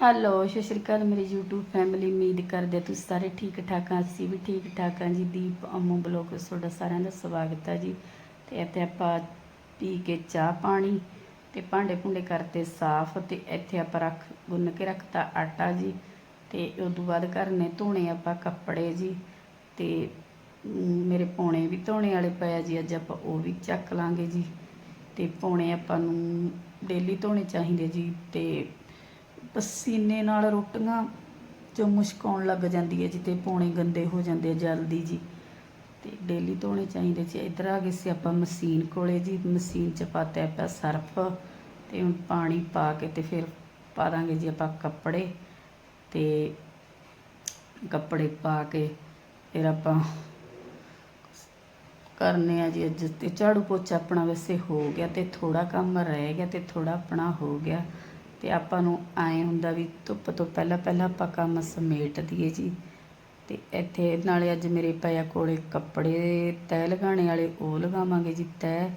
Hello ਸਤਿ ਸ਼੍ਰੀ ਅਕਾਲ ਮੇਰੀ YouTube family ਉਮੀਦ ਕਰਦੇ ਤੁਸੀਂ ਸਾਰੇ ਠੀਕ ਠਾਕ ਆ ਅਸੀਂ ਵੀ ਠੀਕ ਠਾਕ ਆ ਜੀ। ਦੀਪ ਅਮੂ ਬਲੌਗ ਤੁਹਾਡਾ ਸਾਰਿਆਂ ਦਾ ਸਵਾਗਤ ਹੈ ਜੀ। ਤੇ ਇੱਥੇ ਆਪਾਂ ਪੀ ਕੇ ਚਾਹ ਪਾਣੀ ਤੇ ਭਾਂਡੇ ਭੁੰਡੇ ਕਰਤੇ ਸਾਫ਼ ਤੇ ਇੱਥੇ ਆਪਾਂ ਰੱਖ, ਗੁੰਨ ਕੇ ਰੱਖਤਾ ਆਟਾ ਜੀ। ਤੇ ਉਸ ਤੋਂ ਬਾਅਦ ਕਰਨੇ ਧੋਣੇ ਆਪਾਂ ਕੱਪੜੇ ਜੀ ਤੇ ਮੇਰੇ ਪੌਣੇ ਵੀ ਧੋਣੇ ਵਾਲੇ ਪਏ ਆ ਜੀ, ਅੱਜ ਆਪਾਂ ਉਹ ਵੀ ਚੱਕ ਲਾਂਗੇ ਜੀ। ਤੇ ਪੌਣੇ ਆਪਾਂ ਨੂੰ ਡੇਲੀ ਧੋਣੇ ਚਾਹੀਦੇ ਜੀ ਤੇ ਪਸੀਨੇ ਨਾਲ ਰੋਟੀਆਂ ਜੋ ਮੁਸ਼ਕ ਆਉਣ ਲੱਗ ਜਾਂਦੀ ਹੈ ਜਿੱਤੇ ਪੌਣੇ ਗੰਦੇ ਹੋ ਜਾਂਦੇ ਜਲਦੀ ਜੀ। ਤੇ ਡੇਲੀ ਧੋਣੇ ਚਾਹੀਦੇ ਜੀ ਇੱਧਰ ਆ ਗਏ ਸੀ ਆਪਾਂ ਮਸ਼ੀਨ ਕੋਲੇ ਜੀ। ਮਸ਼ੀਨ 'ਚ ਪਾਤਾ ਆਪਾਂ ਸਰਫ ਤੇ ਹੁਣ ਪਾਣੀ ਪਾ ਕੇ ਤੇ ਫਿਰ ਪਾ ਦਾਂਗੇ ਜੀ ਆਪਾਂ ਕੱਪੜੇ। ਤੇ ਕੱਪੜੇ ਪਾ ਕੇ ਫਿਰ ਆਪਾਂ ਕਰਨੇ ਆ ਜੀ ਅੱਜ। ਤੇ ਝਾੜੂ ਪੋਚਾ ਆਪਣਾ ਵੈਸੇ ਹੋ ਗਿਆ ਤੇ ਥੋੜਾ ਕੰਮ ਰਹਿ ਗਿਆ ਤੇ ਥੋੜਾ ਆਪਣਾ ਹੋ ਗਿਆ। ਤੇ ਆਪਾਂ ਨੂੰ ਐਂ ਹੁੰਦਾ ਵੀ ਧੁੱਪ ਤੋਂ ਪਹਿਲਾਂ ਪਹਿਲਾਂ ਆਪਾਂ ਕੰਮ ਸਮੇਟ ਦਈਏ ਜੀ। ਤੇ ਇੱਥੇ ਨਾਲੇ ਅੱਜ ਮੇਰੇ ਪਿਆ ਕੋਲੇ ਕੱਪੜੇ ਤੈਅ ਲਗਾਉਣੇ ਵਾਲੇ, ਉਹ ਲਗਾਵਾਂਗੇ ਜੀ ਤੈਅ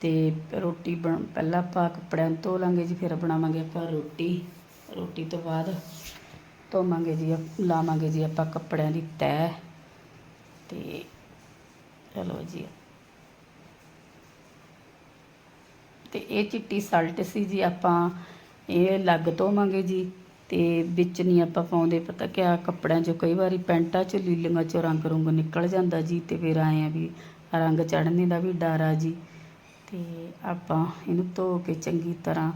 ਤੇ ਰੋਟੀ ਬਣ, ਪਹਿਲਾਂ ਆਪਾਂ ਕੱਪੜਿਆਂ ਨੂੰ ਧੋ ਲਾਂਗੇ ਜੀ, ਫਿਰ ਬਣਾਵਾਂਗੇ ਆਪਾਂ ਰੋਟੀ। ਰੋਟੀ ਤੋਂ ਬਾਅਦ ਧੋਵਾਂਗੇ ਜੀ ਲਾਵਾਂਗੇ ਜੀ ਆਪਾਂ ਕੱਪੜਿਆਂ ਦੀ ਤੈਅ ਤੇ ਚਲੋ ਜੀ। ਤੇ ਇਹ ਚਿੱਟੀ ਸਲਟ ਸੀ ਜੀ ਆਪਾਂ, ਇਹ ਲੱਗ ਧੋਵਾਂਗੇ ਜੀ। ਤੇ ਵਿੱਚ ਨਹੀਂ ਆਪਾਂ ਪਾਉਂਦੇ, ਪਤਾ ਕਿਆ, ਕੱਪੜਿਆਂ 'ਚੋਂ ਕਈ ਵਾਰੀ ਪੈਂਟਾਂ 'ਚੋਂ ਲੀਲੀਆਂ 'ਚੋਂ ਰੰਗ ਰੁੰਗ ਨਿਕਲ ਜਾਂਦਾ ਜੀ ਤੇ ਫਿਰ ਆਏ ਆ ਵੀ ਰੰਗ ਚੜ੍ਹਨੇ ਦਾ ਵੀ ਡਰ ਆ ਜੀ। ਤੇ ਆਪਾਂ ਇਹਨੂੰ ਧੋ ਕੇ ਚੰਗੀ ਤਰ੍ਹਾਂ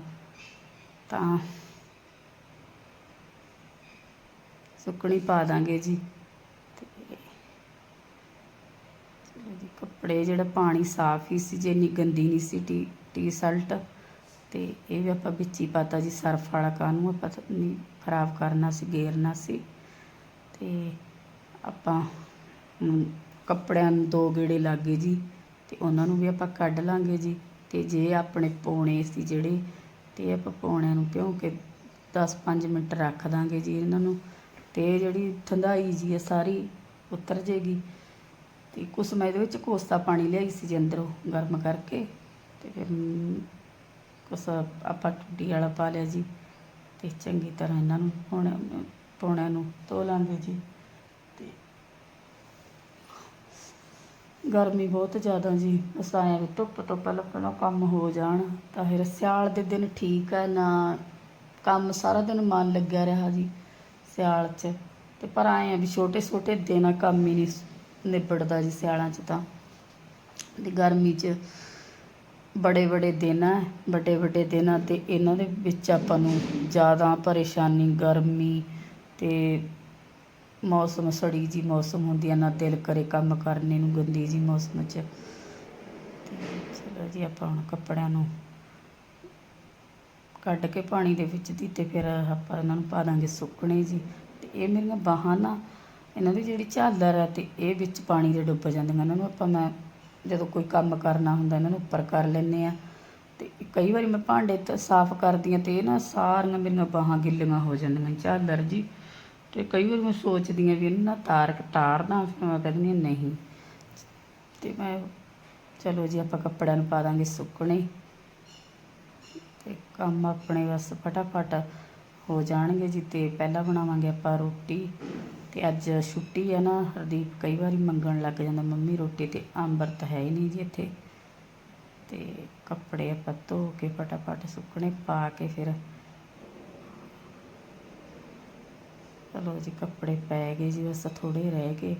ਤਾਂ ਸੁੱਕਣੀ ਪਾ ਦਾਂਗੇ ਜੀ। ਤੇ ਕੱਪੜੇ ਜਿਹੜਾ ਪਾਣੀ ਸਾਫ਼ ਹੀ ਸੀ, ਜੇ ਇੰਨੀ ਗੰਦੀ ਨਹੀਂ ਸੀ ਟੀ ਟੀ ਸ਼ਰਟ ਤੇ ਇਹ ਵੀ ਆਪਾਂ ਵਿੱਚ ਹੀ ਪਾਤਾ ਜੀ ਸਰਫ ਵਾਲਾ ਕਾਹਨੂੰ ਆਪਾਂ ਨਹੀਂ ਖਰਾਬ ਕਰਨਾ ਸੀ, ਗੇਰਨਾ ਸੀ। ਤੇ ਆਪਾਂ ਕੱਪੜਿਆਂ ਨੂੰ ਦੋ ਗੇੜੇ ਲੱਗ ਗਏ ਜੀ ਤੇ ਉਹਨਾਂ ਨੂੰ ਵੀ ਆਪਾਂ ਕੱਢ ਲਾਂਗੇ ਜੀ। ਤੇ ਜੇ ਆਪਣੇ ਪੌਣੇ ਸੀ ਜਿਹੜੇ ਤੇ ਆਪਾਂ ਪੌਣਿਆਂ ਨੂੰ ਭਿਉਂ ਕੇ 10-5 ਮਿੰਟ ਰੱਖ ਦਾਂਗੇ ਜੀ ਇਹਨਾਂ ਨੂੰ। ਤੇ ਜਿਹੜੀ ਠੰਡਾਈ ਜੀ ਹੈ ਸਾਰੀ ਉਤਰ ਜੇਗੀ। ਤੇ ਕੁਛ ਮੈਂ ਇਹਦੇ ਵਿੱਚ ਕੋਸਾ ਪਾਣੀ ਲਿਆਈ ਸੀ ਜੀ ਅੰਦਰੋਂ ਗਰਮ ਕਰਕੇ। ਤੇ ਫਿਰ ਕੁਛ ਆਪਾਂ ਟੁੱਟੀ ਵਾਲਾ ਪਾ ਲਿਆ ਜੀ ਤੇ ਚੰਗੀ ਤਰ੍ਹਾਂ ਇਹਨਾਂ ਨੂੰ ਹੁਣ ਪੌਣਿਆਂ ਨੂੰ ਧੋ ਲਾਂਗੇ ਜੀ ਤੇ ਗਰਮੀ ਬਹੁਤ ਜ਼ਿਆਦਾ ਜੀ। ਬਸ ਵੀ ਧੁੱਪ ਤੋਂ ਪਹਿਲਾਂ ਪਹਿਲਾਂ ਕੰਮ ਹੋ ਜਾਣ ਤਾਂ ਫਿਰ ਸਿਆਲ ਦੇ ਦਿਨ ਠੀਕ ਹੈ ਨਾ ਕੰਮ ਸਾਰਾ ਦਿਨ ਮਨ ਲੱਗਿਆ ਰਿਹਾ ਜੀ ਸਿਆਲ 'ਚ। ਤੇ ਪਰ ਆਏ ਆ ਵੀ ਛੋਟੇ ਛੋਟੇ ਦਿਨ ਕੰਮ ਹੀ ਨਹੀਂ ਨਿਬੜਦਾ ਜੀ ਸਿਆਲਾਂ 'ਚ ਤਾਂ। ਤੇ ਗਰਮੀ 'ਚ ਬੜੇ ਬੜੇ ਦਿਨ ਹੈ ਵੱਡੇ ਵੱਡੇ ਦਿਨ ਆ ਅਤੇ ਇਹਨਾਂ ਦੇ ਵਿੱਚ ਆਪਾਂ ਨੂੰ ਜ਼ਿਆਦਾ ਪਰੇਸ਼ਾਨੀ, ਗਰਮੀ ਅਤੇ ਮੌਸਮ, ਸੜੀ ਜਿਹੀ ਮੌਸਮ ਹੁੰਦੀ ਆ, ਨਾ ਦਿਲ ਕਰੇ ਕੰਮ ਕਰਨੇ ਨੂੰ, ਗੰਦੀ ਜਿਹੀ ਮੌਸਮ 'ਚ। ਤੇ ਚਲੋ ਜੀ, ਆਪਾਂ ਹੁਣ ਕੱਪੜਿਆਂ ਨੂੰ ਕੱਢ ਕੇ ਪਾਣੀ ਦੇ ਵਿੱਚ ਦੀ ਅਤੇ ਫਿਰ ਆਪਾਂ ਇਹਨਾਂ ਨੂੰ ਪਾ ਦਾਂਗੇ ਸੁੱਕਣੇ ਜੀ। ਅਤੇ ਇਹ ਮੇਰੀਆਂ ਬਾਹਾਂ ਨਾ, ਇਹਨਾਂ ਦੀ ਜਿਹੜੀ ਝਾਲਰ ਹੈ ਅਤੇ ਇਹ ਵਿੱਚ ਪਾਣੀ ਦੇ ਡੁੱਬ ਜਾਂਦੀਆਂ, ਇਹਨਾਂ ਨੂੰ ਆਪਾਂ ਮੈਂ ਜਦੋਂ ਕੋਈ ਕੰਮ ਕਰਨਾ ਹੁੰਦਾ, ਇਹਨਾਂ ਨੂੰ ਉੱਪਰ ਕਰ ਲੈਂਦੇ ਆ ਤੇ ਕਈ ਵਾਰੀ ਮੈਂ ਭਾਂਡੇ ਤਾਂ, ਸਾਫ਼ ਕਰਦੀ ਆ ਤੇ ਇਹ ਨਾ ਸਾਰੀਆਂ ਮੇਰੀਆਂ ਬਾਹਾਂ ਗਿੱਲੀਆਂ ਹੋ ਜਾਂਦੀਆਂ। ਝਾਲਰ ਜੀ ਤੇ ਕਈ ਵਾਰੀ ਮੈਂ ਸੋਚਦੀ ਆ ਵੀ ਇਹਨਾਂ ਨਾ ਤਾਰ ਤਾਰਨਾ ਫਿਰ ਮੈਂ ਕਹਿੰਦੀ ਹਾਂ ਨਹੀਂ। ਤੇ ਮੈਂ ਚਲੋ ਜੀ, ਆਪਾਂ ਕੱਪੜਿਆਂ ਨੂੰ ਪਾ ਦਾਂਗੇ ਸੁੱਕਣੇ। ਤੇ ਕੰਮ ਆਪਣੇ ਬਸ ਫਟਾਫਟ ਹੋ ਜਾਣਗੇ ਜੀ, ਤੇ ਪਹਿਲਾਂ ਬਣਾਵਾਂਗੇ ਆਪਾਂ ਰੋਟੀ। ਤੇ ਅੱਜ ਛੁੱਟੀ ਹੈ ਨਾ, ਹਰਦੀਪ ਕਈ ਵਾਰੀ ਮੰਗਣ ਲੱਗ ਜਾਂਦਾ, ਮੰਮੀ, ਰੋਟੀ ਤੇ ਅੰਮ੍ਰਿਤ ਹੈ ਹੀ ਨਹੀਂ ਜੀ ਇੱਥੇ। ਤੇ ਕੱਪੜੇ ਆਪਾਂ ਧੋ ਕੇ ਫਟਾਫਟ ਸੁੱਕਣੇ ਪਾ ਕੇ ਫਿਰ ਚਲੋ ਜੀ, ਕੱਪੜੇ ਪੈ ਗਏ ਜੀ, ਬਸ ਥੋੜੇ ਰਹਿ ਗਏ।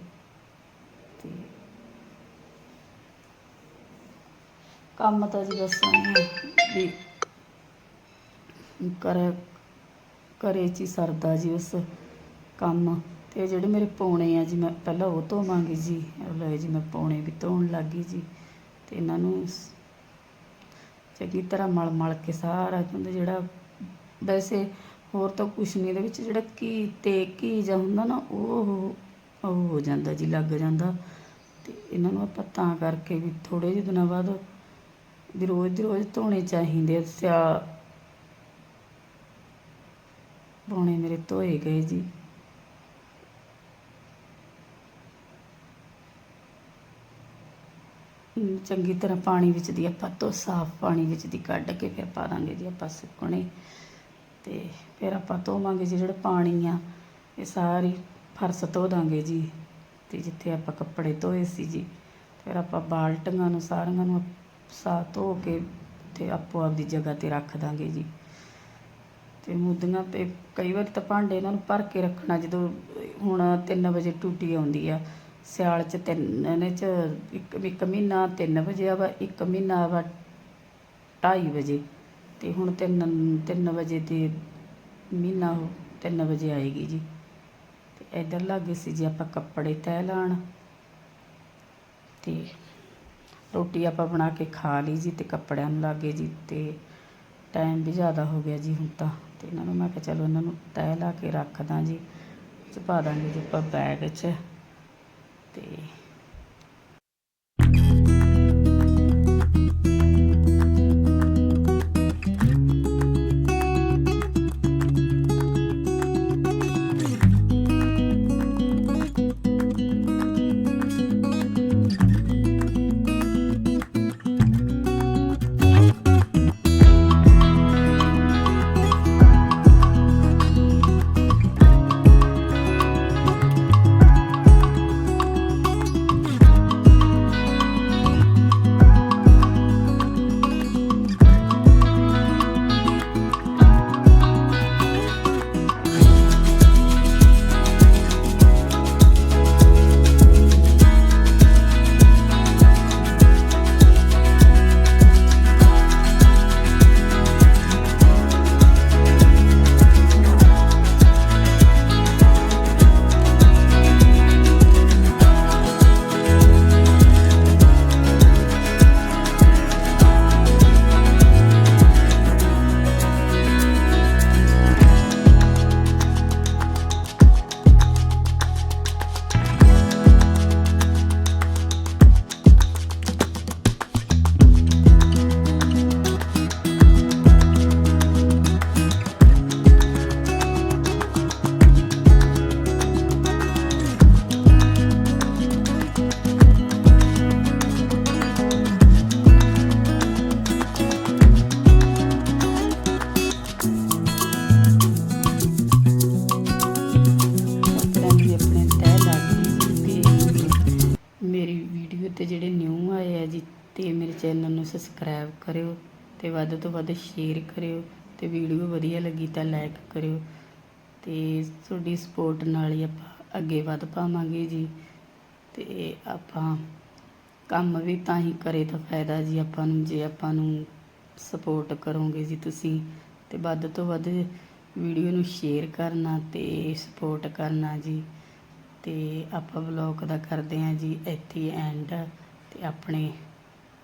ਤੇ ਕੰਮ ਤਾਂ ਜੀ ਬਸ ਐਂ ਵੀ ਕਰ ਕਰੇ ਚ ਹੀ ਸਰਦਾ ਜੀ ਬਸ ਕੰਮ। ਤੇ ਜਿਹੜੇ ਮੇਰੇ ਪੌਣੇ ਆ ਜੀ, ਮੈਂ ਪਹਿਲਾਂ ਉਹ ਧੋਵਾਂਗੀ ਜੀ ਲੈ ਜੀ ਮੈਂ ਪੌਣੇ ਵੀ ਧੋਣ ਲੱਗ ਗਈ ਜੀ ਤੇ ਇਹਨਾਂ ਨੂੰ ਚੰਗੀ ਤਰ੍ਹਾਂ ਮਲ ਮਲ ਕੇ ਸਾਰਾ ਕਹਿੰਦੇ ਜਿਹੜਾ ਵੈਸੇ ਹੋਰ ਤਾਂ ਕੁਛ ਨਹੀਂ, ਇਹਦੇ ਵਿੱਚ ਜਿਹੜਾ ਘੀ ਤੇ ਘੀ ਜਾਂ ਹੁੰਦਾ ਨਾ, ਉਹ ਉਹ ਹੋ ਜਾਂਦਾ ਜੀ, ਲੱਗ ਜਾਂਦਾ ਤੇ ਇਹਨਾਂ ਨੂੰ ਆਪਾਂ ਤਾਂ ਕਰਕੇ ਵੀ ਥੋੜੇ ਜਿਹੇ ਦਿਨਾਂ ਬਾਅਦ ਵੀ ਰੋਜ਼ ਦੀ ਰੋਜ਼ ਧੋਣੇ ਚਾਹੀਦੇ ਆ। ਸਿਆ ਪੌਣੇ ਮੇਰੇ ਧੋਏ ਗਏ ਜੀ ਚੰਗੀ ਤਰ੍ਹਾਂ ਪਾਣੀ ਵਿੱਚ ਦੀ ਆਪਾਂ ਤੋਂ ਸਾਫ਼ ਪਾਣੀ ਵਿੱਚ ਦੀ ਕੱਢ ਕੇ ਫਿਰ ਪਾ ਦਾਂਗੇ ਜੀ ਆਪਾਂ ਸੁੱਕਣੇ। ਤੇ ਫਿਰ ਆਪਾਂ ਧੋਵਾਂਗੇ ਜੀ ਜਿਹੜਾ ਪਾਣੀ ਆ, ਇਹ ਸਾਰੀ ਫਰਸ਼ ਧੋ ਦਾਂਗੇ ਜੀ। ਤੇ ਜਿੱਥੇ ਆਪਾਂ ਕੱਪੜੇ ਧੋਏ ਸੀ ਜੀ, ਫਿਰ ਆਪਾਂ ਬਾਲਟੀਆਂ ਨੂੰ ਸਾਰੀਆਂ ਨੂੰ ਸਾ ਧੋ ਕੇ ਤੇ ਆਪੋ ਆਪਦੀ ਜਗ੍ਹਾ ਤੇ ਰੱਖ ਦਾਂਗੇ ਜੀ। ਤੇ ਮੁੱਦੀਆਂ ਤੇ ਕਈ ਵਾਰ ਤਾਂ ਭਾਂਡੇ ਇਹਨਾਂ ਨੂੰ ਭਰ ਕੇ ਰੱਖਣਾ ਜਦੋਂ ਹੁਣ 3 ਵਜੇ ਟੂਟੀ ਆਉਂਦੀ ਆ ਸਿਆਲ ਚ ਤਿੰਨ, ਇਹਨੇ ਚ ਇੱਕ ਇੱਕ ਮਹੀਨਾ 3 ਵਜੇ ਆ ਵਾ, ਇੱਕ ਮਹੀਨਾ ਵਾ 2:30 ਵਜੇ। ਤੇ ਹੁਣ 3 3 ਵਜੇ ਤੇ ਮਹੀਨਾ ਉਹ 3 ਵਜੇ ਆਏਗੀ ਜੀ। ਤੇ ਇੱਧਰ ਲੱਗੇ ਸੀ ਜੀ ਆਪਾਂ ਕੱਪੜੇ ਤਹਿ ਲਾਉਣ ਤੇ ਰੋਟੀ ਆਪਾਂ ਬਣਾ ਕੇ ਖਾ ਲਈ ਜੀ ਤੇ ਕੱਪੜਿਆਂ ਨੂੰ ਲੱਗੇ ਜੀ ਤੇ ਟਾਈਮ ਵੀ ਜ਼ਿਆਦਾ ਹੋ ਗਿਆ ਜੀ ਹੁਣ ਤਾਂ। ਤੇ ਇਹਨਾਂ ਨੂੰ ਮੈਂ ਕਿਹਾ ਚਲੋ ਇਹਨਾਂ ਨੂੰ ਤਹਿ ਲਾ ਕੇ ਰੱਖਦਾ ਜੀ। ਚ ਪਾ ਦਾਂਗੇ ਜੀ ਆਪਾਂ ਬੈਗ 'ਚ। ਤੇ ਚੈਨਲ ਨੂੰ ਸਬਸਕ੍ਰਾਈਬ ਕਰਿਓ ਤੇ ਵੱਧ ਤੋਂ ਵੱਧ ਸ਼ੇਅਰ ਕਰਿਓ ਤੇ ਵੀਡੀਓ ਵਧੀਆ ਲੱਗੀ ਤਾਂ ਲਾਈਕ ਕਰਿਓ ਤੇ ਤੁਹਾਡੀ ਸਪੋਰਟ ਨਾਲ ਹੀ ਆਪਾਂ ਅੱਗੇ ਵੱਧ ਪਾਵਾਂਗੇ ਜੀ। ਤੇ ਆਪਾਂ ਕੰਮ ਵੀ ਤਾਂ ਹੀ ਕਰੇ ਤਾਂ ਫਾਇਦਾ ਜੀ ਆਪਾਂ ਨੂੰ, ਜੇ ਆਪਾਂ ਨੂੰ ਸਪੋਰਟ ਕਰੋਗੇ ਜੀ ਤੁਸੀਂ ਤੇ ਵੱਧ ਤੋਂ ਵੱਧ ਵੀਡੀਓ ਨੂੰ ਸ਼ੇਅਰ ਕਰਨਾ ਤੇ ਸਪੋਰਟ ਕਰਨਾ ਜੀ। ਤੇ ਆਪਾਂ ਵਲੌਗ ਦਾ ਕਰਦੇ ਹਾਂ ਜੀ ਇੱਥੇ ਐਂਡ ਤੇ ਆਪਣੇ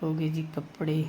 ਹੋ ਗਏ ਜੀ ਕੱਪੜੇ।